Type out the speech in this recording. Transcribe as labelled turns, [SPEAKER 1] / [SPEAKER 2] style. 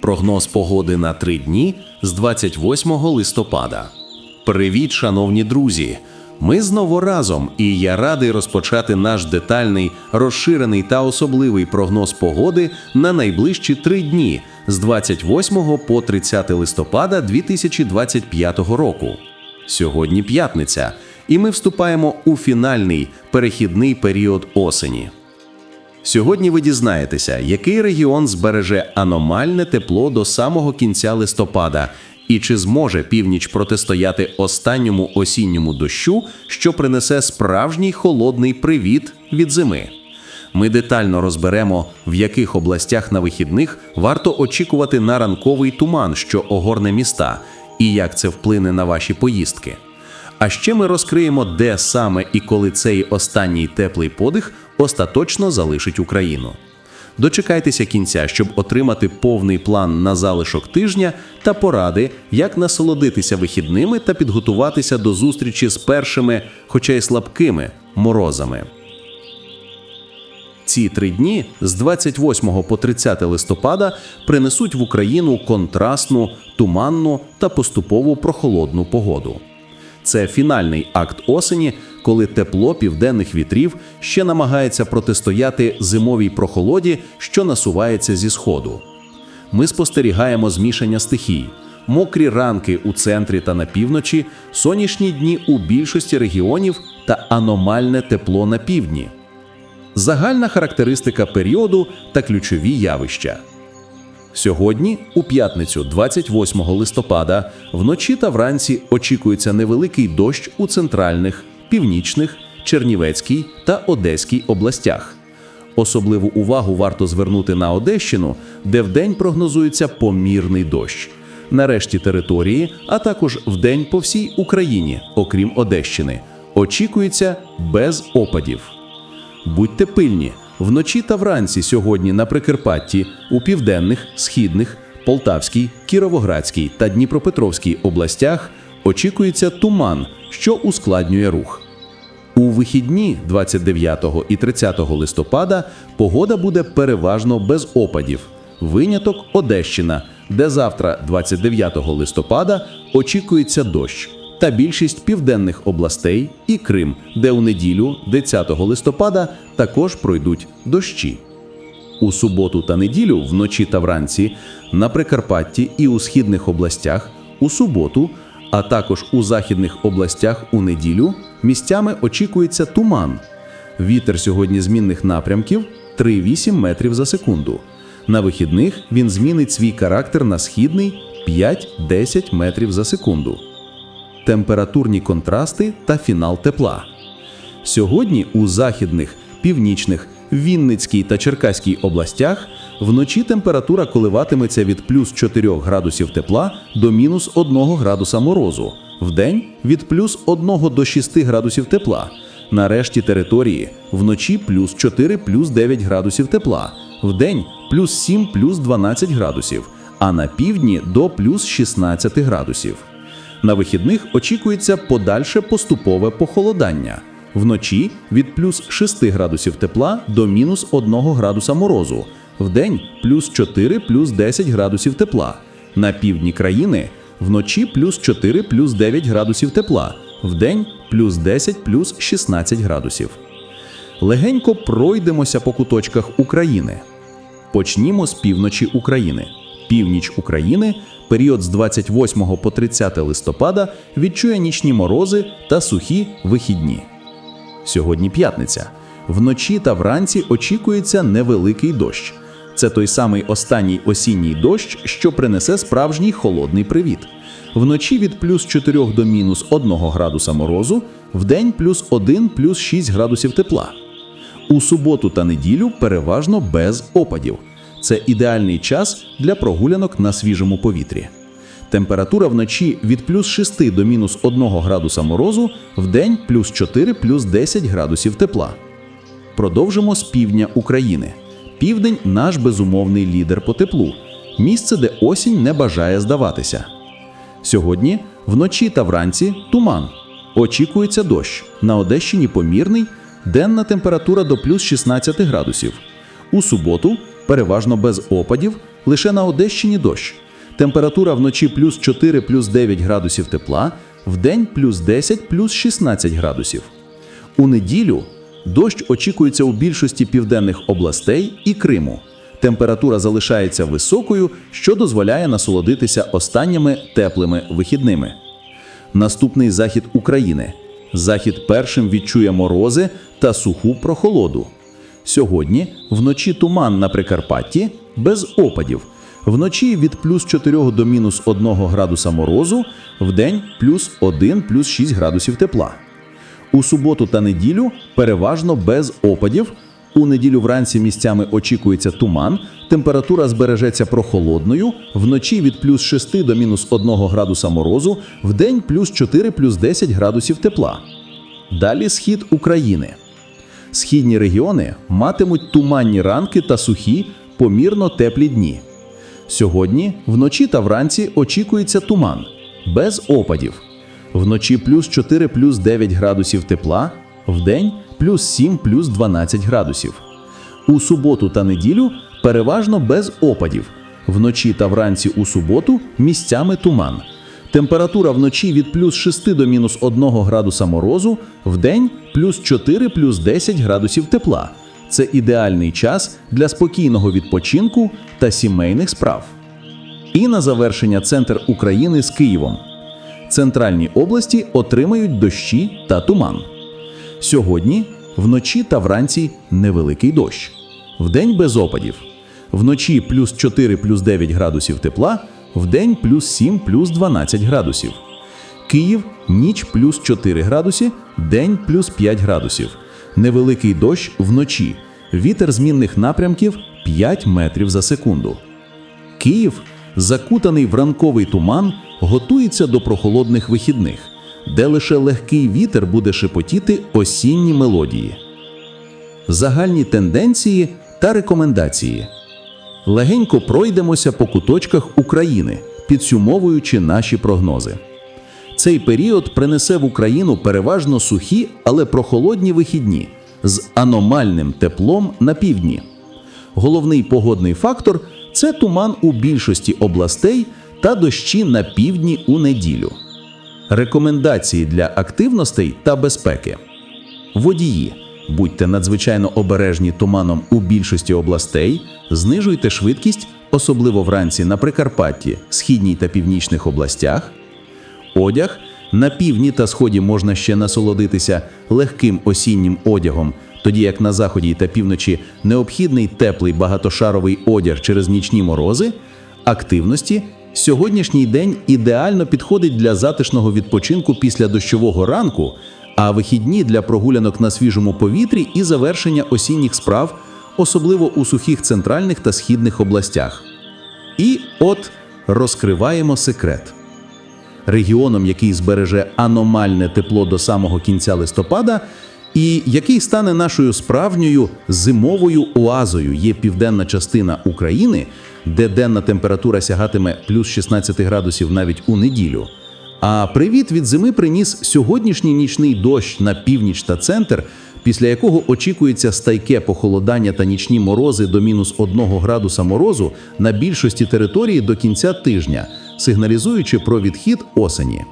[SPEAKER 1] Прогноз погоди на три дні з 28 листопада. Привіт, шановні друзі! Ми знову разом, і я радий розпочати наш детальний, розширений та особливий прогноз погоди на найближчі три дні з 28 по 30 листопада 2025 року. Сьогодні п'ятниця, і ми вступаємо у фінальний перехідний період осені. Сьогодні ви дізнаєтеся, який регіон збереже аномальне тепло до самого кінця листопада, і чи зможе північ протистояти останньому осінньому дощу, що принесе справжній холодний привіт від зими. Ми детально розберемо, в яких областях на вихідних варто очікувати на ранковий туман, що огорне міста, і як це вплине на ваші поїздки. А ще ми розкриємо, де саме і коли цей останній теплий подих остаточно залишить Україну. Дочекайтеся кінця, щоб отримати повний план на залишок тижня та поради, як насолодитися вихідними та підготуватися до зустрічі з першими, хоча й слабкими, морозами. Ці три дні з 28 по 30 листопада принесуть в Україну контрастну, туманну та поступову прохолодну погоду. Це фінальний акт осені, коли тепло південних вітрів ще намагається протистояти зимовій прохолоді, що насувається зі сходу. Ми спостерігаємо змішання стихій, мокрі ранки у центрі та на півночі, сонячні дні у більшості регіонів та аномальне тепло на півдні. Загальна характеристика періоду та ключові явища. Сьогодні, у п'ятницю, 28 листопада, вночі та вранці очікується невеликий дощ у центральних, північних, Чернівецькій та Одеській областях. Особливу увагу варто звернути на Одещину, де вдень прогнозується помірний дощ. На решті території, а також вдень по всій Україні, окрім Одещини, очікується без опадів. Будьте пильні. Вночі та вранці сьогодні на Прикарпатті, у південних, східних, Полтавській, Кіровоградській та Дніпропетровській областях очікується туман, що ускладнює рух. У вихідні 29 і 30 листопада погода буде переважно без опадів. Виняток Одещина, де завтра, 29 листопада, очікується дощ, та більшість південних областей і Крим, де у неділю, 10 листопада, також пройдуть дощі. У суботу та неділю вночі та вранці на Прикарпатті і у східних областях у суботу, а також у західних областях у неділю місцями очікується туман. Вітер сьогодні змінних напрямків 3,8 метрів за секунду. На вихідних він змінить свій характер на східний 5-10 метрів за секунду. Температурні контрасти та фінал тепла. Сьогодні у західних, північних, Вінницькій та Черкаській областях вночі температура коливатиметься від плюс 4 градусів тепла до мінус 1 градуса морозу, вдень від плюс 1 до 6 градусів тепла. На решті території вночі плюс 4 плюс 9 градусів тепла, вдень плюс 7 плюс 12 градусів, а на півдні до плюс 16 градусів. На вихідних очікується подальше поступове похолодання. Вночі від плюс 6 градусів тепла до мінус 1 градуса морозу, вдень плюс 4 плюс 10 градусів тепла. На півдні країни вночі плюс 4 плюс 9 градусів тепла, вдень плюс 10 плюс 16 градусів. Легенько пройдемося по куточках України. Почнімо з півночі України. Північ України, період з 28 по 30 листопада, відчує нічні морози та сухі вихідні. Сьогодні п'ятниця. Вночі та вранці очікується невеликий дощ. Це той самий останній осінній дощ, що принесе справжній холодний привіт. Вночі від плюс 4 до мінус 1 градуса морозу, вдень плюс 1 плюс 6 градусів тепла. У суботу та неділю переважно без опадів. Це ідеальний час для прогулянок на свіжому повітрі. Температура вночі від плюс 6 до мінус 1 градуса морозу, вдень плюс 4 плюс 10 градусів тепла. Продовжимо з півдня України. Південь наш безумовний лідер по теплу, місце, де осінь не бажає здаватися. Сьогодні вночі та вранці туман. Очікується дощ. На Одещині помірний, денна температура до плюс 16 градусів. У суботу переважно без опадів, Лише на Одещині дощ. Температура вночі плюс 4 плюс 9 градусів тепла, вдень плюс 10 плюс 16 градусів. У неділю дощ очікується у більшості південних областей і Криму. Температура залишається високою, що дозволяє насолодитися останніми теплими вихідними. Наступний захід України. Захід першим відчує морози та суху прохолоду. Сьогодні вночі туман на Прикарпатті без опадів. Вночі від плюс 4 до мінус 1 градуса морозу, вдень плюс 1 плюс 6 градусів тепла. У суботу та неділю переважно без опадів. У неділю вранці місцями очікується туман, температура збережеться прохолодною, вночі від плюс 6 до мінус 1 градуса морозу, вдень плюс 4 плюс 10 градусів тепла. Далі схід України. Східні регіони матимуть туманні ранки та сухі, помірно теплі дні. Сьогодні вночі та вранці очікується туман, без опадів. Вночі плюс 4 плюс 9 градусів тепла, вдень плюс 7 плюс 12 градусів. У суботу та неділю переважно без опадів. Вночі та вранці у суботу місцями туман. Температура вночі від плюс 6 до мінус 1 градуса морозу, вдень плюс 4 плюс 10 градусів тепла. Це ідеальний час для спокійного відпочинку та сімейних справ. І на завершення центр України з Києвом. Центральні області отримають дощі та туман. Сьогодні вночі та вранці невеликий дощ. Вдень без опадів. Вночі плюс 4 плюс 9 градусів тепла, вдень плюс 7 плюс 12 градусів. Київ ніч плюс 4 градуси, день плюс 5 градусів. Невеликий дощ вночі. Вітер змінних напрямків 5 метрів за секунду. Київ, закутаний в ранковий туман, готується до прохолодних вихідних, де лише легкий вітер буде шепотіти осінні мелодії. Загальні тенденції та рекомендації. Легенько пройдемося по куточках України, підсумовуючи наші прогнози. Цей період принесе в Україну переважно сухі, але прохолодні вихідні з аномальним теплом на півдні. Головний погодний фактор це туман у більшості областей та дощі на півдні у неділю. Рекомендації для активностей та безпеки. Водії. Будьте надзвичайно обережні туманом у більшості областей, знижуйте швидкість, особливо вранці на Прикарпатті, східній та північних областях. Одяг на півдні та сході можна ще насолодитися легким осіннім одягом, тоді як на заході та півночі необхідний теплий багатошаровий одяг через нічні морози. Активності сьогоднішній день ідеально підходить для затишного відпочинку після дощового ранку, а вихідні для прогулянок на свіжому повітрі і завершення осінніх справ, особливо у сухих центральних та східних областях. І от розкриваємо секрет регіоном, який збереже аномальне тепло до самого кінця листопада, і який стане нашою справжньою зимовою оазою, є південна частина України, де денна температура сягатиме плюс 16 градусів навіть у неділю. А привіт від зими приніс сьогоднішній нічний дощ на північ та центр, після якого очікується стайке похолодання та нічні морози до мінус 1 градуса морозу на більшості території до кінця тижня, сигналізуючи про відхід осені.